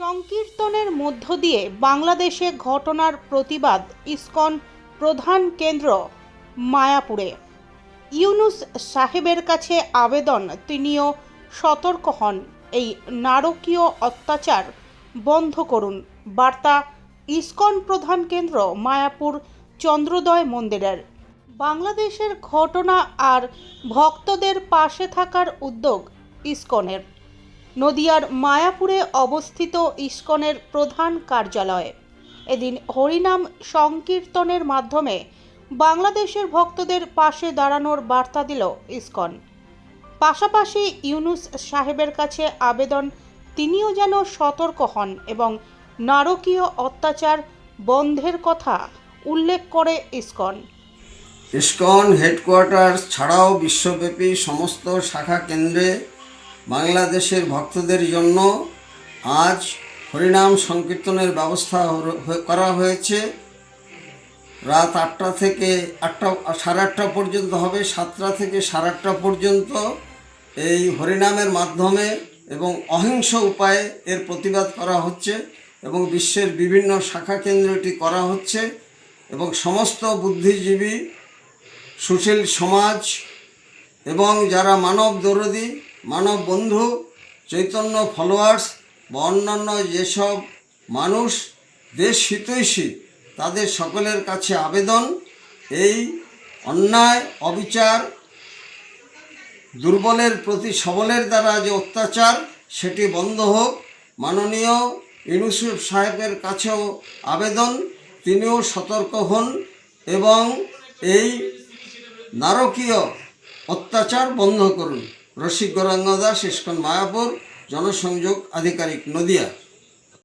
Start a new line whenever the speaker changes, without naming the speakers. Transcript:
সংকীর্তনের মধ্য দিয়ে বাংলাদেশে ঘটনার প্রতিবাদ ইসকন প্রধান কেন্দ্র মায়াপুরে। ইউনুস সাহেবের কাছে আবেদন, তিনিও সতর্ক হন। এই নারকীয় অত্যাচার বন্ধ করুন। বার্তা, ইসকন প্রধান কেন্দ্র মায়াপুর চন্দ্রোদয় মন্দিরের। বাংলাদেশের ঘটনা আর ভক্তদের পাশে থাকার উদ্যোগ ইসকনের। নদিয়ার মায়াপুরে অবস্থিত ইস্কনের প্রধান কার্যালয়। এদিন হরিনাম সংকীর্তনের মাধ্যমে বাংলাদেশের ভক্তদের পাশে দাঁড়ানোর বার্তা দিল ইসকন। পাশাপাশি ইউনুস সাহেবের কাছে আবেদন, তিনিও যেন সতর্ক হন এবং নারকীয় অত্যাচার বন্ধের কথা উল্লেখ করে ইস্কন।
ইস্কন হেডকোয়ার্টার ছাড়াও বিশ্বব্যাপী সমস্ত শাখা কেন্দ্রে বাংলাদেশের ভক্তদের জন্য আজ হরিনাম সংকীর্তনের ব্যবস্থা করা হয়েছে। রাত আটটা থেকে আটটা, সাড়ে আটটা পর্যন্ত হবে, সাতটা থেকে সাড়ে আটটা পর্যন্ত এই হরিনামের মাধ্যমে এবং অহিংস উপায়ে এর প্রতিবাদ করা হচ্ছে এবং বিশ্বের বিভিন্ন শাখা কেন্দ্র এটি করা হচ্ছে এবং সমস্ত বুদ্ধিজীবী, সুশীল সমাজ এবং যারা মানব দরদি মানব বন্ধু, চৈতন্য ফলোয়ার্স বা অন্যান্য যেসব মানুষ দেশ হিতৈষী, তাদের সকলের কাছে আবেদন, এই অন্যায়, অবিচার, দুর্বলের প্রতি সবলের দ্বারা যে অত্যাচার, সেটি বন্ধ হোক। মাননীয় ইউনুসুফ সাহেবের কাছেও আবেদন, তিনিও সতর্ক হন এবং এই নারকীয় অত্যাচার বন্ধ করুন। রসিক গৌরাঙ্গ দাস ইস্কন মায়াপুর জনসংযোগ আধিকারিক নদিয়া